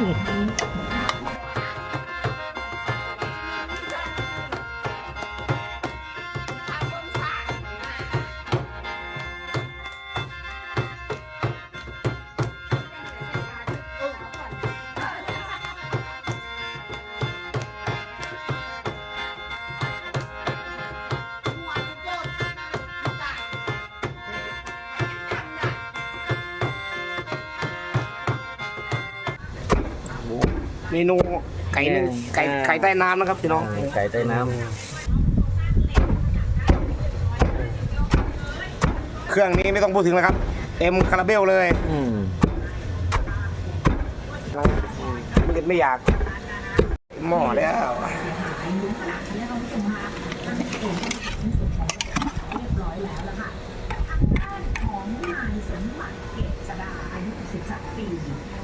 Oh, เมนูไก่นึ่งไก่ไก่ใต้น้ำนะครับพี่น้องไก่ใต้น้เครื่องนี้ไม่ต้องพูดถึงแล้วครับ เต็มคาราเบลเลยำอืมไม่ไม่อยาก หม้อแล้ว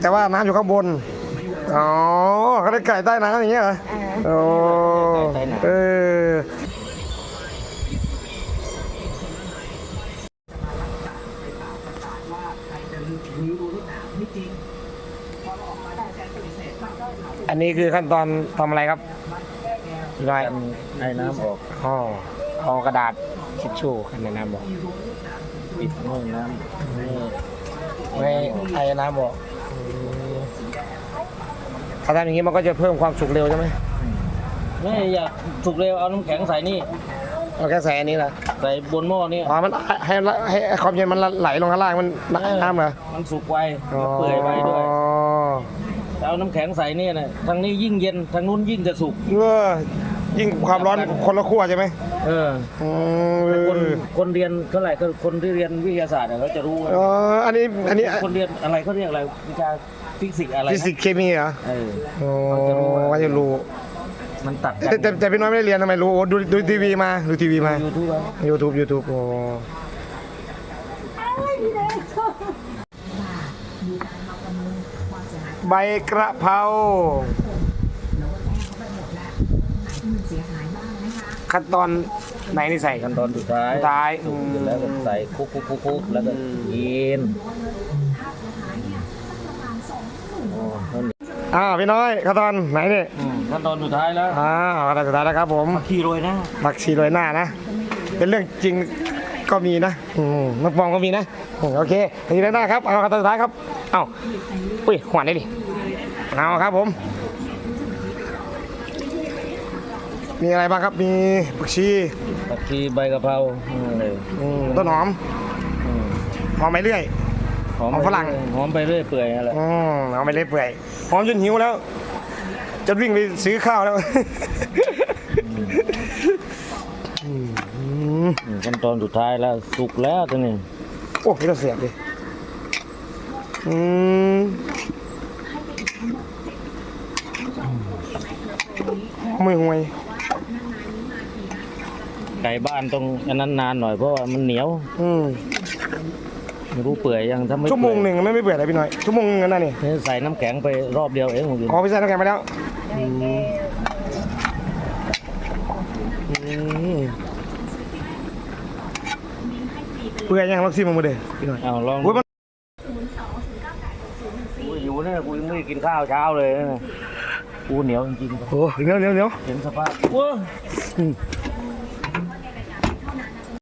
แต่ว่าน้ำอยู่ข้างบน อ๋อเขาเรียกไก่ใต้น้ำอย่างเงี้ยเหรอโอ้เอออันนี้คือขั้นตอนทำอะไรครับพี่น้อยกันไอ้น้ำออกอ๋อเอากระดาษทิชชู่ขันในน้ำบอกปิดห้องน้ำนี่ไม่ไอ้น้ำบอก ถ้าทำอย่างนี้มันก็จะเพิ่มความสุกเร็วใช่ไหมไม่อยากสุกเร็วเอาน้ำแข็งใส่นี่เอาแค่ใส่อันนี้เหรอใส่บนหม้อนี่อ๋อมันให้ให้ให้ความเย็นมันไหลลงข้างล่างมันน้ำเหรอมันสุกไวแล้วเปื่อยไวด้วยอ๋อเอาน้ำแข็งใส่นี่นะทางนี้ยิ่งเย็นทางนู้นยิ่งจะสุกเออ ยิ่งความร้อนคนละขั้วใช่ไหมเอออืมคนคนเรียนเท่าไหร่ก็คนที่เรียนวิทยาศาสตร์อะเขาจะรู้ว่าอ๋ออันนี้อันนี้คนเรียนอะไรเขาเรียกอะไรวิชาฟิสิกส์อะไรนะฟิสิกส์เคมีเหรอเออ โอ้เขาจะรู้ว่าก็จะรู้มันตัดกัแต่แต่แต่พี่น้อยไม่ได้เรียนทำไมรู้โอ้ดูดูทีวีมาดูทีวีมา ยูทูบ YouTube YouTube โอ้ใบกระเพรา ขั้นตอนไหนนี่ใส่กัขั้นนตอนสุดท้ายสุดท้ายสุกเสร็จแล้วก็ใส่คุกคุกคุกคุกแล้วก็เย็นอ๋อเท่านี้อ่าพี่น้อยขั้นตอนไหนนี่อืมขั้นตอนสุดท้ายแล้วอ่าขั้นตอนสุดท้ายแล้วครับผมขี่โรยหน้าผักชีโรยหน้านะ เป็นเรื่องจริงก็มีนะอืมนักฟองก็มีนะอืมโอเคผักชีโรยหน้าครับเอาขั้นตอนสุดท้ายครับ เอ้าอุ้ยหวานได้ดิเอาครับผม มีอะไรบ้างครับ มีผักชีผักชีใบกะเพราอืมเลยอืมต้นหอมอืมหอมไปเรื่อย หอมหอมฝรั่งไปเอยหอมไปเรื่อยเปื่อยอะไรอืมหอมไปเรื่อยเปื่อยหอมจนหิวแล้ว จะวิ่งไปซื้อข้าวแล้วอืมอืมขั้นตอนสุดท้ายแล้วสุกแล้วตัวนี้โอ้พี่ต้องเสียบดิอืมไม่ห่วย ไก่บ้านต้องอันนั้นนานหน่อยเพราะว่ามันเหนียวอืมไม่รู้เปื่อยยังถ้าไม่ชั่วโมงหเปื่อยนึ่งไม่ไม่เบื่อเลยพี่หน่อยชั่วโมงหนึงนั่นนี่นี่ใส่น้ำแข็งไปรอบเดียวเองผมกินอ๋อพี่ใส่น้ำแข็งไปแล้วอืมอืมเปื่อยยังลองซิมมาเด้อพี่หน่อยเอาลองโอ้ยมันกูอยู่เนี่ยกูยังไม่ได้กินข้าวเช้าเลยนะกูเหนียวจริงโอ้เหนียวเหนียวเหนียวๆเห็นสภาพว้าอืม